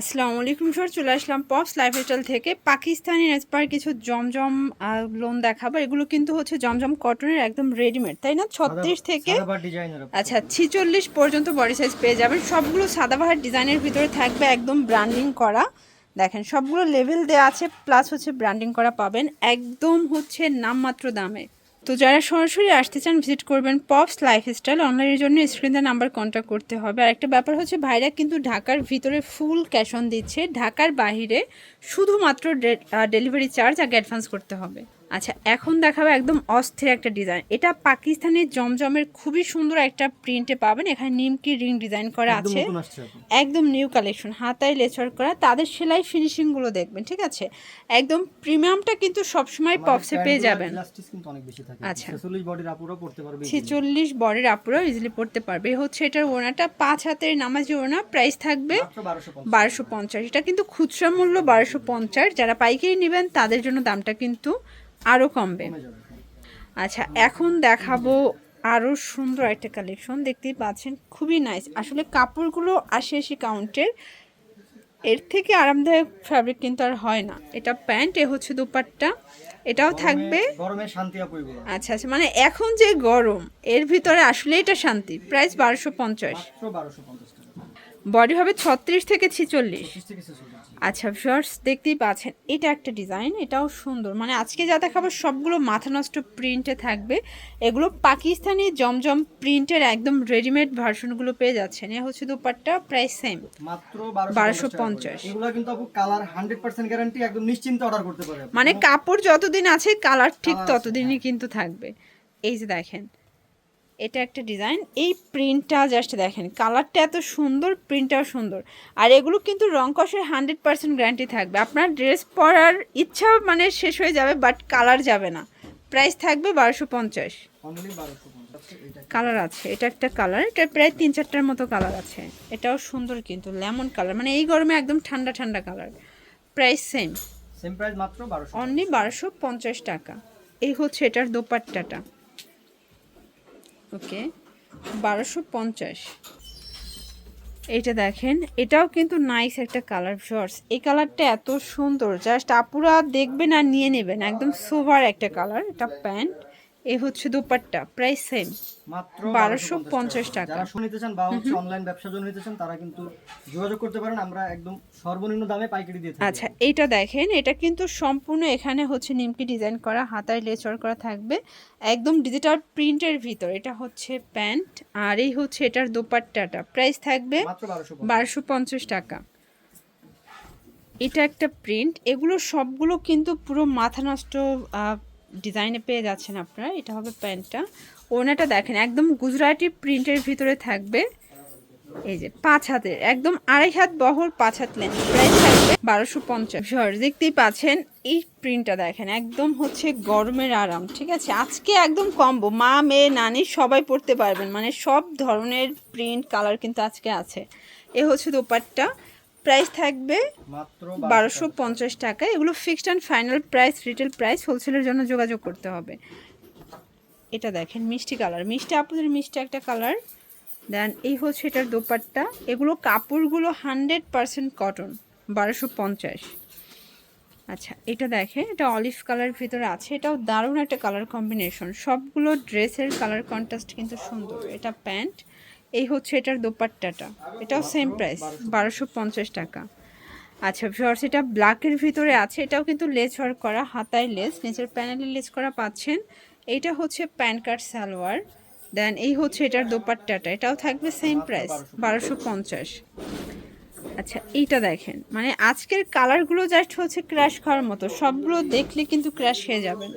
আসসালামু আলাইকুম স্যার চলে আসলাম পপস লাইফস্টাইল থেকে। পাকিস্তানি নেসপার কিছু জমজম লোন দেখাবো। এগুলো কিন্তু হচ্ছে জমজম কটনের একদম রেডিমেড তাই না? ছত্রিশ থেকে আচ্ছা ছিচল্লিশ পর্যন্ত বডি সাইজ পেয়ে যাবেন। সবগুলো সাদাবাহার ডিজাইনের ভিতরে থাকবে একদম ব্র্যান্ডিং করা। দেখেন সবগুলো লেভেল দেওয়া আছে প্লাস হচ্ছে ব্র্যান্ডিং করা পাবেন। একদম হচ্ছে নামমাত্র দামে। তো যারা সরাসরি আসতে চান, ভিজিট করবেন পপস লাইফস্টাইল অনলাইনের জন্য স্ক্রিনে নাম্বার কন্ট্যাক্ট করতে হবে। আর একটা ব্যাপার হচ্ছে, ভাইরা কিন্তু ঢাকার ভিতরে ফুল ক্যাশ অন দিচ্ছে। ঢাকার বাহিরে শুধুমাত্র ডেলিভারি চার্জ আগে অ্যাডভান্স করতে হবে। আচ্ছা এখন দেখাবো একদম অস্থির একটা ডিজাইন। এটা পাকিস্তানের জমজমের খুবই সুন্দর একটা প্রিন্টে পাবেন। এখানে নিমকি রিং ডিজাইন করা আছে। একদম নিউ কালেকশন হাতায় লেচার করা। তাদের সেলাই ফিনিশিংগুলো দেখবেন ঠিক আছে? একদম প্রিমিয়ামটা কিন্তু সবসময় পপসে পেয়ে যাবেন। আচ্ছা। 46 বডির আপুরা পড়তে পারবে easily। ছেচল্লিশ বরের আপুরা ইজিলি পড়তে পারবে। হচ্ছে এটার ওনাটা পাঁচ হাতের নামাজি ওনা প্রাইস থাকবে বারোশো পঞ্চাশ। এটা কিন্তু খুচরা মূল্য বারোশো পঞ্চাশ। যারা পাইকারি নেবেন তাদের জন্য দামটা কিন্তু আরও কমবে। আচ্ছা এখন দেখাবো আরও সুন্দর একটা কালেকশন দেখতেই পাচ্ছেন খুবই নাইস আসলে কাপড়গুলো আশি আশি কাউন্টের এর থেকে আরামদায়ক ফ্যাব্রিক কিন্তু আর হয় না। এটা প্যান্ট এ হচ্ছে দুপাট্টা। এটাও থাকবে। গরমে- গরমে শান্তি আচ্ছা আচ্ছা মানে এখন যে গরম এর ভিতরে আসলে এটা শান্তি। প্রাইস বারোশো পঞ্চাশ। মাত্র 1250 টাকা। বডি হবে ছত্রিশ থেকে ছিচল্লিশ। 25 থেকে 46 আচ্ছা শর্টস দেখতেই পাচ্ছেন এটা একটা ডিজাইন এটাও সুন্দর। মানে আজকে যা দেখাবো সবগুলো মাথা নষ্ট প্রিন্টে থাকবে। এগুলো পাকিস্তানি জমজম প্রিন্টের একদম রেডিমেড ভার্সনগুলো পেয়ে যাচ্ছেন। এ হচ্ছে দুপাট্টা প্রাইস সেম মাত্র 1250 1250 এগুলো কিন্তু আপু কালার 100% গ্যারান্টি একদম নিশ্চিন্তে অর্ডার করতে পারে মানে কাপড় যতদিন আছে কালার ঠিক ততদিনই কিন্তু থাকবে। এই যে দেখেন এটা একটা ডিজাইন। এই প্রিন্টটা জাস্ট দেখেন কালারটা এত সুন্দর প্রিন্টটাও সুন্দর। আর এগুলো কিন্তু রং কষের হান্ড্রেড পার্সেন্ট গ্যারান্টি থাকবে। আপনার ড্রেস পরার ইচ্ছা মানে শেষ হয়ে যাবে বাট কালার যাবে না। প্রাইস থাকবে বারোশো পঞ্চাশ। অনলি 1250 এটা কালার আছে এটা একটা কালার এটা প্রায় তিন চারটার মতো কালার আছে। এটাও সুন্দর কিন্তু লেমন কালার মানে এই গরমে একদম ঠান্ডা ঠান্ডা colour price same same price মাত্র 1200 অনলি বারোশো পঞ্চাশ টাকা। এই হচ্ছে এটার দোপাট্টাটা। ওকে, বারোশো পঞ্চাশ। এটা দেখেন, এটাও কিন্তু নাইস একটা কালার শর্টস এই কালারটা এত সুন্দর জাস্ট আপুরা দেখবেন আর নিয়ে নেবেন, একদম সোভার একটা কালার এটা প্যান্ট এই হচ্ছে দোপাট্টা প্রাইস সেম। মাত্র 1250 টাকা। যারা নিতে চান বা হচ্ছে অনলাইন ব্যবসার জন্য নিতে চান তারা কিন্তু যোগাযোগ করতে পারেন। আমরা একদম সর্বনিম্ন দামে পাইকারি দিয়ে থাকি। আচ্ছা এইটা দেখেন এটা কিন্তু সম্পূর্ণ এখানে হচ্ছে নিমকি ডিজাইন করা হাতায় লেচর করা থাকবে। একদম ডিজিটাল প্রিন্টের ভিতর এটা হচ্ছে প্যান্ট আর এই হচ্ছে এটার দোপাট্টাটা। প্রাইস থাকবে মাত্র 1250 বারোশো পঞ্চাশ টাকা। এটা একটা প্রিন্ট এগুলো সবগুলো কিন্তু পুরো মাথা নষ্ট ডিজাইনে পেয়ে যাচ্ছেন আপনারা, এটা হবে প্যান্টটা। ওনাটা দেখেন, একদম গুজরাটি প্রিন্টের ভিতরে থাকবে। এই যে, পাঁচ হাতের, একদম আড়াই হাত বহর, পাঁচ হাত প্রাইস থাকবে বারোশো পঞ্চাশ। দেখতেই পাচ্ছেন, এই প্রিন্টটা দেখেন, একদম হচ্ছে গরমের আরাম, ঠিক আছে? আজকে একদম কম্বো, মা, মেয়ে, নানি, সবাই পড়তে পারবেন মানে সব ধরনের প্রিন্ট, কালার কিন্তু আজকে আছে। এ হচ্ছে দোপাট্টা প্রাইস থাকবে মাত্র বারোশো পঞ্চাশ টাকা। এগুলো fixed and final price retail price হোলসেলের জন্য যোগাযোগ করতে হবে। এটা দেখেন মিষ্টি কালার মিষ্টি আপনাদের মিষ্টি একটা কালার দেন এই হচ্ছে এটার দোপাট্টা। এগুলো কাপড়গুলো হান্ড্রেড পারসেন্ট কটন বারোশো পঞ্চাশ। আচ্ছা এটা দেখেন এটা অলিভ কালার ভিতরে আছে। এটাও দারুণ একটা কালার কম্বিনেশন সবগুলো ড্রেসের কালার কন্ট্রাস্ট কিন্তু সুন্দর। এটা প্যান্ট এই হচ্ছে এটার দোপাট্টাটা। এটাও সেম প্রাইস বারোশো পঞ্চাশ টাকা। আচ্ছা ভিউয়ার্স এটা ব্ল্যাকের ভিতরে আছে, এটাও কিন্তু লেস ওয়ার্ক করা, হাতায় লেস নিচের প্যানেলে লেস করা পাচ্ছেন। এইটা হচ্ছে প্যান কার্ড সালোয়ার দেন এই হচ্ছে এটার দোপাট্টাটা, এটাও থাকবে সেম প্রাইস বারোশো পঞ্চাশ। আচ্ছা এইটা দেখেন মানে আজকের কালারগুলো জাস্ট হচ্ছে ক্র্যাশ খাওয়ার মতো, সবগুলো দেখলে কিন্তু ক্র্যাশ হয়ে যাবেন।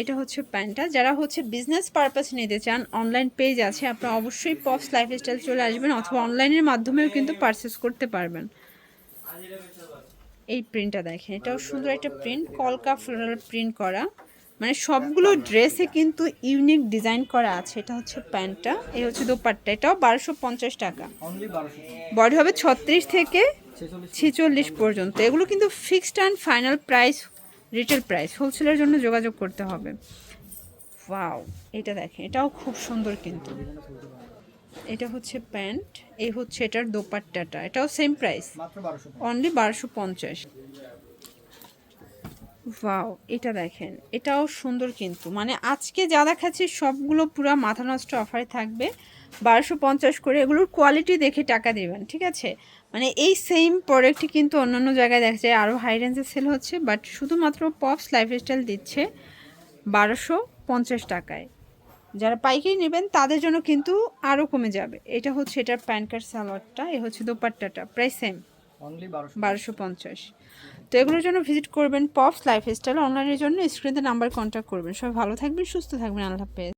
এটা হচ্ছে প্যান্টটা। যারা হচ্ছে বিজনেস পারপাস নিতে চান অনলাইন পেজ আছে আপনারা অবশ্যই পপস লাইফস্টাইল চলে আসবেন অথবা অনলাইনের মাধ্যমেও কিন্তু পারচেস করতে পারবেন। এই প্রিন্টটা দেখেন এটাও সুন্দর একটা প্রিন্ট কলকা ফ্লোরাল প্রিন্ট করা। মানে সবগুলো ড্রেসে কিন্তু ইউনিক ডিজাইন করা আছে এটা হচ্ছে প্যান্টটা। এই হচ্ছে দোপাট্টা এটাও বারোশো পঞ্চাশ টাকা। অনলি 1200 বডি হবে ছত্রিশ থেকে ছেচল্লিশ পর্যন্ত। এগুলো কিন্তু fixed and final price retail price হোলসেলের জন্য যোগাযোগ করতে হবে। ওয়াও এটা দেখেন এটাও খুব সুন্দর কিন্তু। এটা হচ্ছে প্যান্ট এই হচ্ছে এটার দোপাট্টাটা এটাও সেম প্রাইস অনলি বারোশো পঞ্চাশ। ওয়াও এটা দেখেন এটাও সুন্দর কিন্তু। মানে আজকে যা দেখাচ্ছি সবগুলো পুরো মাথা নষ্ট অফারে থাকবে। বারোশো পঞ্চাশ করে এগুলোর কোয়ালিটি দেখে টাকা দেবেন ঠিক আছে? মানে এই সেম প্রোডাক্টটি কিন্তু অন্যান্য জায়গায় দেখা যায়। আরও হাই রেঞ্জে সেল হচ্ছে বাট শুধুমাত্র পপস লাইফস্টাইল দিচ্ছে বারোশো পঞ্চাশ টাকায়। যারা পাইকারি নেবেন তাদের জন্য কিন্তু আরও কমে যাবে। এটা হচ্ছে এটার প্যান কার্ড সালোয়ারটা এ হচ্ছে দোপাট্টাটা প্রায় সেম অনলি বারোশো বারোশো পঞ্চাশ। তো এগুলোর জন্য ভিজিট করবেন পপস লাইফস্টাইল অনলাইনের জন্য স্ক্রিনে নাম্বার কন্ট্যাক্ট করবেন। সবাই ভালো থাকবেন সুস্থ থাকবেন। আল্লাহ হাফেজ।